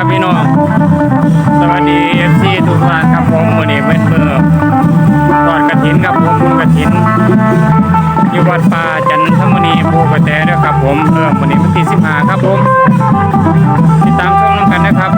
ครับพี่น้อง สวัสดีเอฟซีทุกท่านครับผมวันนี้เป็นเมื่อตอดกระถินครับผมกระถินอยู่วัดป่าจันทมณีภูกระแตด้วยครับผมเออวันนี้วันที่สิบห้าครับผมติดตามชมน้ำกันนะครับ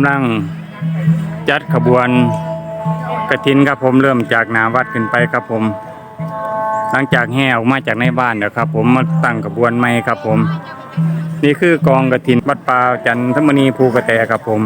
ำลังจัดขบวนกระถินครับผมเริ่มจากหนาวัดขึ้นไปครับผม หลังจากแห่ออกมาจากในบ้านเดี๋ยวครับ ผมมาตั้งขบวนใหม่ครับผม นี่คือกองกระถินวัดป่าจันทมณีภูกระแตครับผม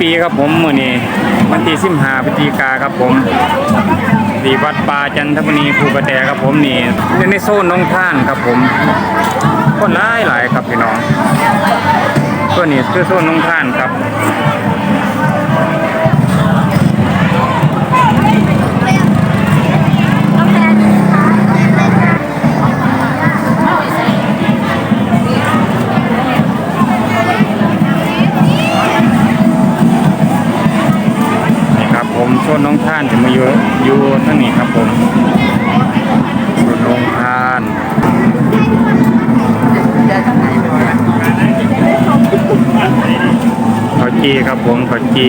ปีครับผมมื่อนี้วันที่สิบห้าพฤศจิกาครับผมดีวัดป่าจันทบุรีภูกระแตครับผมนี่ในโซนน้องท่านครับผมคนหลายหลายครับพี่น้องตัวนี้คือโซนน้องท่านครับ นน้องท่านจะมาอยู่อยู่ทั้งนี้ครับผมโซนน้องท่านขอจีครับผมขอจี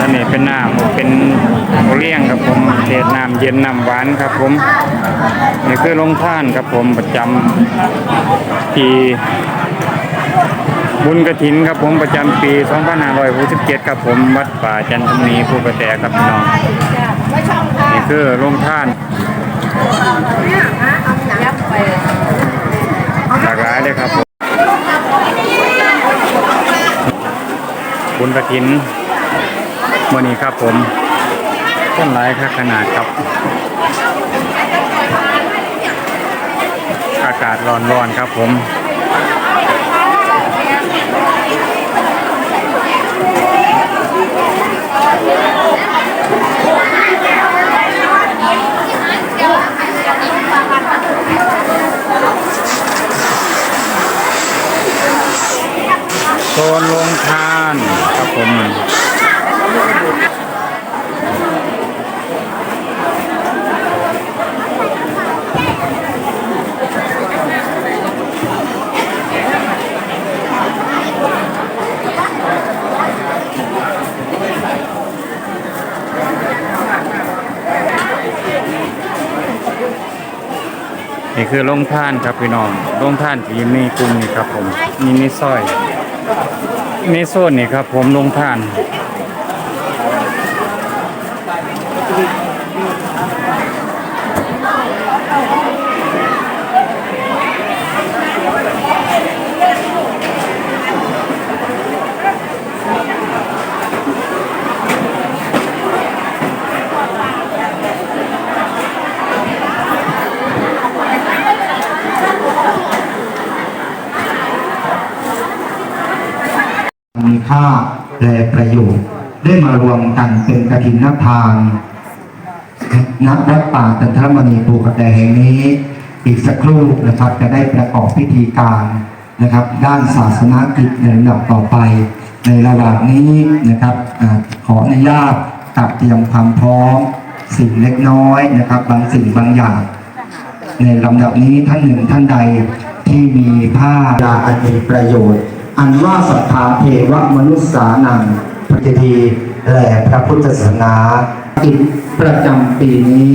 อันนี้เป็นน้ำเป็นโอเลี้ยงครับผมเศน้ำเย็นน้ำหวานครับผมนี่คือลงท่านครับผมประจำที่ บุญกระถินครับผมประจำปี 2567 ครับผมวัดป่าจันทบุรีภูกระแตครับพี่น้องนี่คือโรงท่านหลากหลายเลยครับผมบุญกระถินวันนี้ครับผมต้นไม้ค่าขนาดครับ อากาศร้อนๆครับผม โซนลงทานครับผมนี่คือลงท่านครับพี่น้องลงท่านที่มีกลุ่มนี่ครับผมนี่นี่สร้อย ในโซนนี่ครับผมลงท่าน มีค่าและประโยชน์ ได้มา รวมกันเป็นกฐินนทานณวัดป่าจันทรมณีปูกระแดแห่งนี้ อีกสักครู่นะครับจะได้ประกอบพิธีการนะครับ ด้านศาสนากิจในลำดับต่อไป ในระหว่างนี้นะครับอขออนุญาตตัดเตรียมความพร้อมสิ่งเล็กน้อยนะครับ บางสิ่งบางอย่าง ในลำดับนี้ท่านหนึ่งท่านใดที่มีผ้ายาอันมีประโยชน์ อันว่าสัทธาเทวมนุษย์สานังปฏิที แล่พระพุทธศาสนากิจประจำปีนี้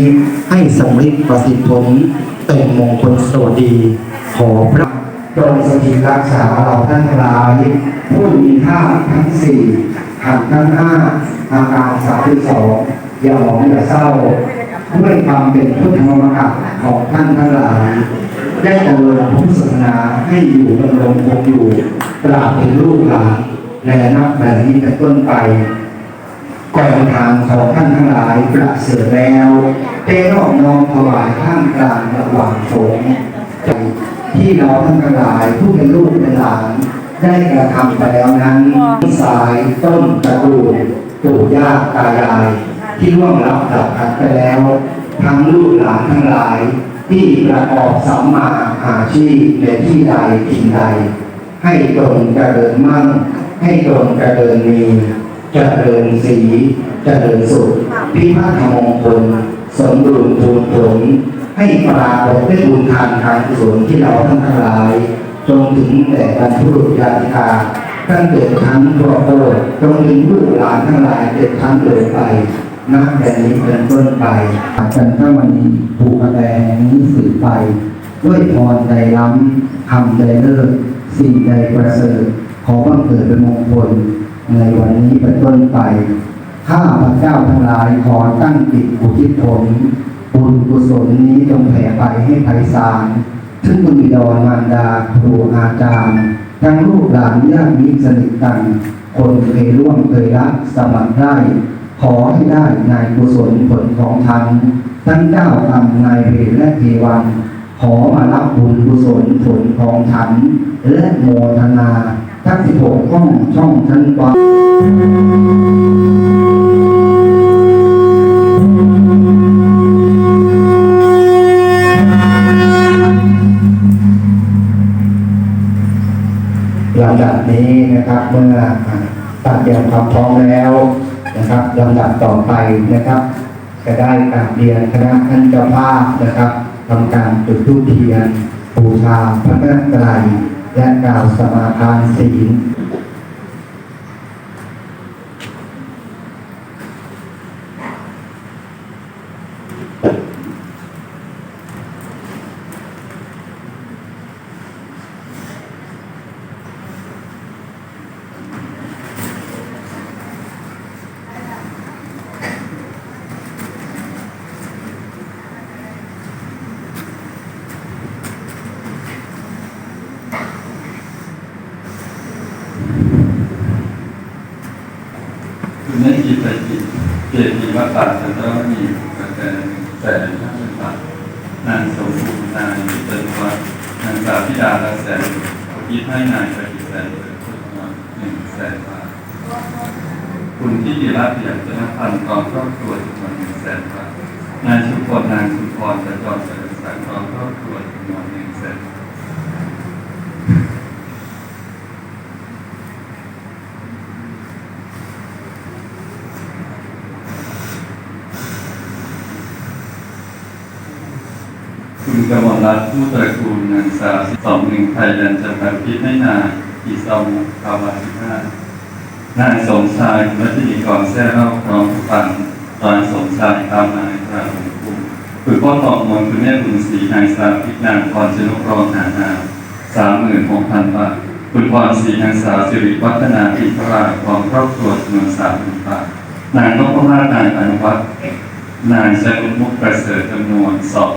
ให้สำเร็จประสิทธิผลเป็นมงคลสวัสดี ขอพระจงสถิตรักษาเราท่านทั้งหลายผู้มีค่าทั้งสี่ขันทั้งห้าอาการสามสิบสองอย่าหมองอย่าเศร้าด้วยความเป็นพุทธมรรคของท่านทั้งหลาย ได้ดำเนินพุทธศาสนาให้อยู่ดำรงคงอยู่ตราบเป็นลูกหลานและนับแต่นี้เป็นต้นไป กองทางของท่านทั้งหลายประเสริฐแล้วเต้นอบน้อมถวายท่ามกลางระหว่างสงฆ์ที่เราท่านทั้งหลายผู้เป็นลูกเป็นหลานได้กระทำไปแล้วนั้นสายต้นตระกูลปู่ย่าตายาย ที่ร่วงรับดับขันไปแล้ว ทั้งลูกหลานทั้งหลาย ที่ประกอบสัมมาอาชีพในที่ใดทิ่งใด ให้ตรงเจริญมั่นให้ตรงเจริญมี เจริญสีเจริญสุขพิพัฒน์มงคลสมบูรณ์ภูมิผลให้ปรากฏด้วยบุญทานทางกุศลที่เราทั้งหลายจงถึงแต่บรรพุรุษญาติกาตั้งแต่ชั้นครอบครัวจงถึงลูกหลานทั้งหลายเด็ดชั้นเลยไปนับแต่นี้เป็นต้นไปอาจารย์พระมณีผูกระแดงนี้สืบไปด้วยพรใดล้ำคำใดเลิศสิ่งใดประเสริฐขอบังเกิดเป็นมงคล ในวันนี้เป็นต้นไปข้าพระเจ้าทั้งหลายขอตั้งจิตอุทิศผลบุญกุศลนี้จงแผ่ไปให้ไพศาลซึ่งบุญบิดามารดาครูอาจารย์ทั้งลูกหลานญาติมิตรสนิทกัน คนเคยร่วมเคยรักสมัครได้ขอให้ได้ในกุศลผลของธรรมทั้งเจ้ากรรมนายเวรและเทวัน ขอมารับบุญกุศลผลของฉันและโมทนา ทั้งสิบหกห้องช่องชั้นวาลำดับนี้นะครับเมื่อตัดเตรียมความพร้อมแล้วนะครับลำดับต่อไปนะครับ จะได้กราบเรียนคณะท่านเจ้าภาพนะครับทำการจุดธูปเทียนบูชาพระแม่ไตร ละกล่าวสมาทานศีล คุณได้กิจไปกิจ เกีวัตตาจะต้องมีกระแสแสนห้าพันบาทนางสมบูรณ์นายเป็นวัดนางสาวพิดาละแสนยิบให้นายไปกิจแสนเป็นคนประมาหนึ่งแสนบาทคุณที่ดีรับเพียงจะนับพันกองครอบครัวจำนวนหนึ่งแสนบาทนายชุมพลนางสุพรจะจอมเสริมสร้างกองครอบครัวจำนวนหนึ่งแสนบาท คุณกมล รัตน์ผู้ตระกูลนางสาวสองหนึ่งไทยยันจำกัดพิษให้นางอีซอมคาวาสิบห้านายสมชายมัตติกรแซ่เล่าพร้อมผู้ปันตอนสมชายตามนายพระองค์คุ้มคือพ่อตอกมนคุณแม่บุญศรีนายสาวพิจนางพรชนกรองหานาสามหมื่นหกพันบาทคุณพรศรีนางสาวสิริวัฒนาอินทราพร้อมครอบครัวจำนวนสามหมื่นบาทนางนพมาศนายอนุวัฒน์นายชัยมุกประเสริฐจำนวนสอง